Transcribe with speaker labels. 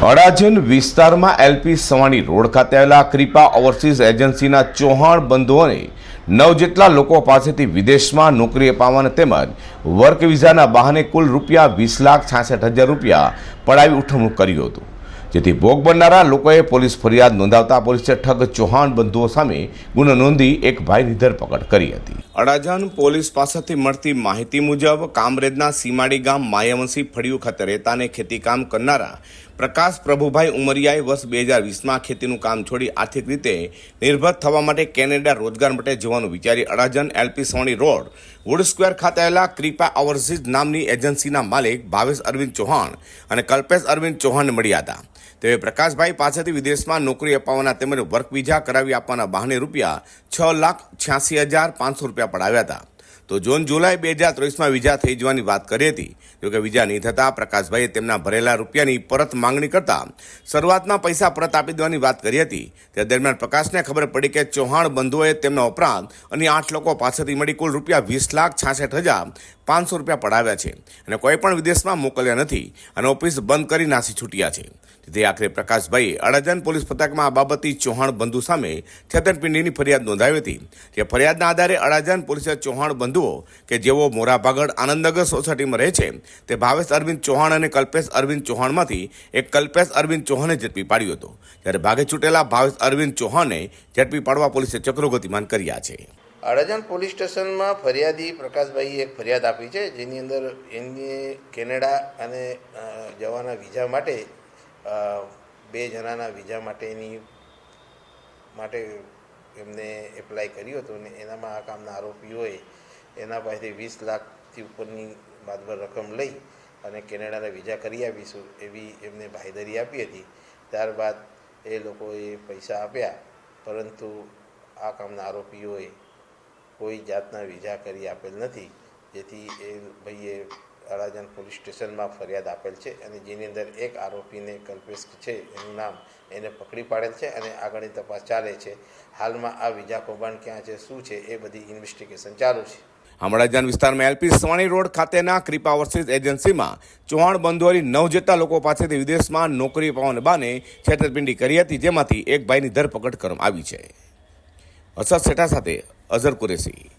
Speaker 1: અડાજણ વિસ્તારમાં LP Savani road ખાતે આવેલા કૃપા ઓવરસીઝ એજન્સીના ચૌહાણ બંધુઓને નવ જેટલા લોકો પાસેથી વિદેશમાં નોકરી અપાવવાના તેમજ વર્ક વિઝાના બહાને કુલ રૂપિયા વીસ લાખ છાસઠ હજાર રૂપિયા પડાવી ઉઠવણું કર્યું હતું. જેથી ભોગ બનનારા લોકોએ પોલીસ ફરિયાદ નોંધાવતા પોલીસે ઠગ ચૌહાણ બંધુઓ સામે ગુનો નોંધી એક ભાઈની ધરપકડ કરી હતી. અડાજણ પોલીસ પાસેથી મળતી માહિતી મુજબ કામરેજના સીમાડી ગામ માયાવંશી ફળિયું ખાતે રહેતા અને ખેતીકામ કરનારા પ્રકાશ પ્રભુભાઈ ઉમરિયાએ વર્ષ બે હજાર વીસમાં ખેતીનું કામ છોડી આર્થિક રીતે નિર્ભર થવા માટે કેનેડા રોજગાર માટે જવાનું વિચારી Adajan LP Savani road, wood square ખાતે આવેલા ક્રિપા ઓવરસીઝ નામની એજન્સીના માલિક ભાવેશ અરવિંદ ચૌહાણ અને કલ્પેશ અરવિંદ ચૌહાણને મળ્યા હતા. તેઓએ પ્રકાશભાઈ પાસેથી વિદેશમાં નોકરી અપાવવાના તેમજ વર્ક વિઝા કરાવી આપવાના બહાને રૂપિયા છ લાખ છ્યાસી હજાર પાંચસો રૂપિયા પડાવ્યા હતા. તો જૂન, જુલાઈ બે હજાર ત્રેવીસમાં વિઝા થઈ જવાની વાત કરી હતી. જોકે વિઝા નહીં થતાં પ્રકાશભાઈએ તેમના ભરેલા રૂપિયાની પરત માંગણી કરતા શરૂઆતમાં પૈસા પરત આપી દેવાની વાત કરી હતી. તે દરમિયાન પ્રકાશને ખબર પડી કે ચૌહાણ બંધુઓએ તેમના ઉપરાંત અન્ય આઠ લોકો પાસેથી મળી કુલ રૂપિયા વીસ લાખ છાસઠ હજાર પાંચસો રૂપિયા પડાવ્યા છે અને કોઈ પણ વિદેશમાં મોકલ્યા નથી અને ઓફિસ બંધ કરી નાસી છૂટ્યા છે. તેથી આખરે પ્રકાશભાઈએ અડાજણ પોલીસ પથકમાં આ બાબતથી ચૌહાણ બંધુ સામે છેતરપિંડીની ફરિયાદ નોંધાવી હતી. જે ફરિયાદના આધારે અડાજણ પોલીસે ચૌહાણ બંધુઓ કે જેઓ મોરાભાગળ આનંદનગર સોસાયટીમાં રહે છે, તે ભાવેશ અરવિંદ ચૌહાણ અને કલ્પેશ અરવિંદ ચૌહાણમાંથી એક કલ્પેશ અરવિંદ ચૌહાણે ઝડપી પાડ્યો હતો. જ્યારે ભાગે છૂટેલા ભાવેશ અરવિંદ ચૌહાણને ઝડપી પાડવા પોલીસે ચક્રો ગતિમાન કર્યા છે.
Speaker 2: અડાજણ પોલીસ સ્ટેશનમાં ફરિયાદી પ્રકાશભાઈએ એક ફરિયાદ આપી છે, જેની અંદર એમની કેનેડા અને જવાના વિઝા માટે બે જણાના વિઝા માટેની, માટે એમને એપ્લાય કર્યું હતું અને એનામાં આ કામના આરોપીઓએ એના પાસેથી વીસ લાખથી ઉપરની બાદભર રકમ લઈ અને કેનેડાના વિઝા કરી આપીશું એવી એમને બાંહેધરી આપી હતી. ત્યારબાદ એ લોકોએ પૈસા આપ્યા, પરંતુ આ કામના આરોપીઓએ કોઈ જાતના વિઝા કરી આપેલ નથી. જેથી એ ભાઈએ અડાજણ પોલીસ સ્ટેશનમાં ફરિયાદ આપેલ છે અને જેની અંદર એક આરોપીને કલ્પેશ છે, એનું નામ એને પકડી પાડેલ છે અને આગળની તપાસ ચાલે છે. હાલમાં આ વિઝા કૌભાંડ ક્યાં છે, શું છે, એ બધી ઇન્વેસ્ટિગેશન ચાલુ છે.
Speaker 1: અમડાજાન વિસ્તારમાં એલપી સવાણી રોડ ખાતેના કૃપા ઓવરસીઝ એજન્સીમાં ચૌહાણ બંધુઓની નવ જેટલા લોકો પાસેથી વિદેશમાં નોકરી પાવાને બાને છેતરપિંડી કરી હતી, જેમાંથી એક ભાઈની ધરપકડ કરવામાં આવી છે. અસર સેઠા સાથે અઝર કુરેશી.